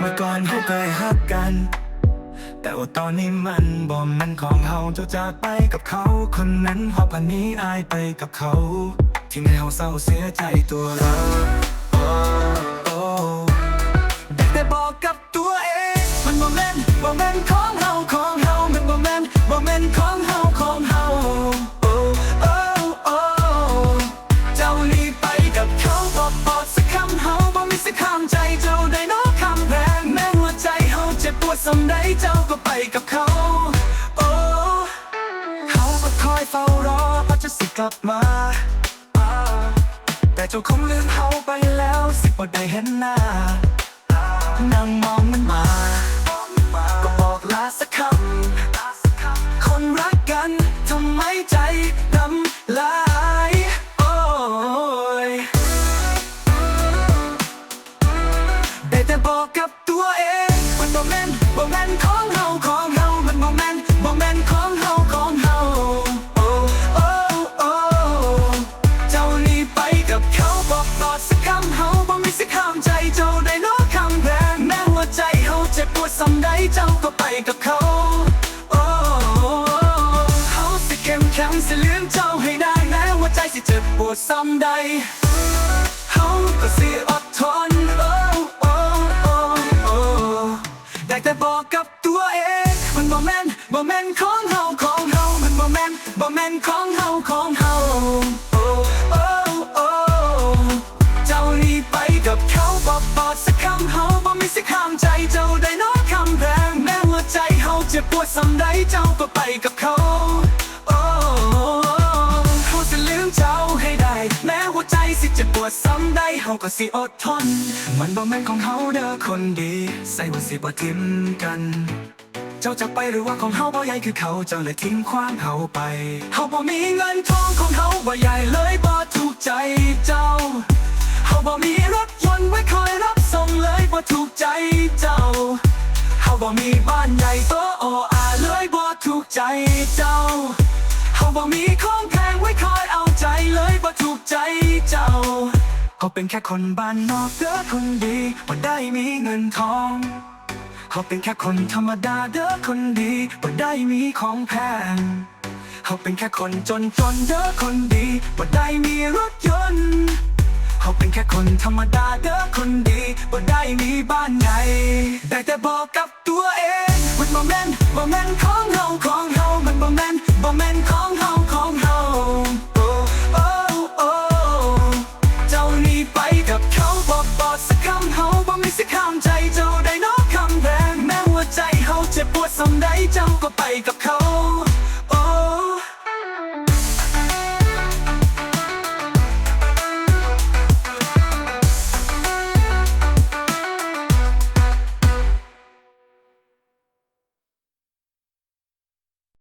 เมื่อก่อนเขาเคยฮักกัน แต่ว่าตอนนี้มันบ่มันของเฮาเจ้าจากไปกับเขา คนนั้นหอบพันนี้อายไปกับเขา ที่ให้เฮาเศร้าเสียใจตัวเราได้แต่บอกกับตัวเอง มันบ่แม่นบ่แม่นของเฮาของเฮามันบ่แม่นบ่แม่นของเฮา สำใดเจ้าก็ไปกับเขา โอ้เขาก็คอยเฝ้ารอว่าจะสิกลับมา แต่เจ้าคงลืมเขาไปแล้วสิบ่ได้เห็นหน้า นั่งมองมันมา ก็บอกลาสักคำ คนรักกันทำไมใจดำลายโอ้ยได้แต่บอกกับตัวเองมันบ่แม่น แม่นของเฮาของเฮามันบ่แม่นบ่แม่นของเฮาของเฮาโอ้โอ้โอ้เจ้านี่ไปกับเขาบอกตอดสักคำเฮาบ่มีสิทธิ์ห้ามใจเจ้าได้นอกคำแพงแม้หัวใจเฮาเจ็บปวดสำใดเจ้าก็ไปกับเขาโอ้เฮาสิเข้มแข็งสิลืมเจ้าให้ได้แม้หัวใจสิเจ็บปวดซ้ำใดเขาก็สิ บ่แม่นของเฮาของเฮามันบ่แม่นบ่แม่นของเฮาของเฮาโอ้โอ้โอ้เจ้านี่ไปกับเขาบอกบอกสักคำเฮาบ่มีสิทธิ์ห้ามใจเจ้าได้น้อกคำแพงแม้หัวใจเฮาเจ็บปวดสำใดเจ้าก็ไปกับเขาโอ้เขาจะลืมเจ้าให้ได้ แม้หัวใจสิเจ็บปวดซ้ำได้เฮาก็สิอดทน มันบ่แม่นของเฮาเด้อคนดี ใส่ว่าสิบ่ทิ้มกัน เจ้าจะไปหรือว่าของเฮาบ่ใหญ่คือเขาเจ้าเลยทิ้งความเฮาไปเฮาบ่มีเงินทองของเฮาบ่ใหญ่เลยบ่ถูกใจเจ้าเฮาบ่มีรถยนต์ไว้คอยรับส่งเลยบ่ถูกใจเจ้าเฮาบ่มีบ้านใหญ่โตโออาเลยบ่ถูกใจเจ้าเฮาบ่มีของแพงไว้คอยเอาใจเลยบ่ถูกใจเจ้าเขาเป็นแค่คนบ้านนอกเด้อคนดีบ่ได้มีเงินทอง เขาเป็นแค่คนธรรมดาเด้อคนดีบ่ได้มีของแพงเขาเป็นแค่คนจนจนเด้อคนดีบ่ได้มีรถยนต์เขาเป็นแค่คนธรรมดาเด้อคนดีบ่ได้มีบ้านใหญ่แต่แต่บอกกับตัวเอง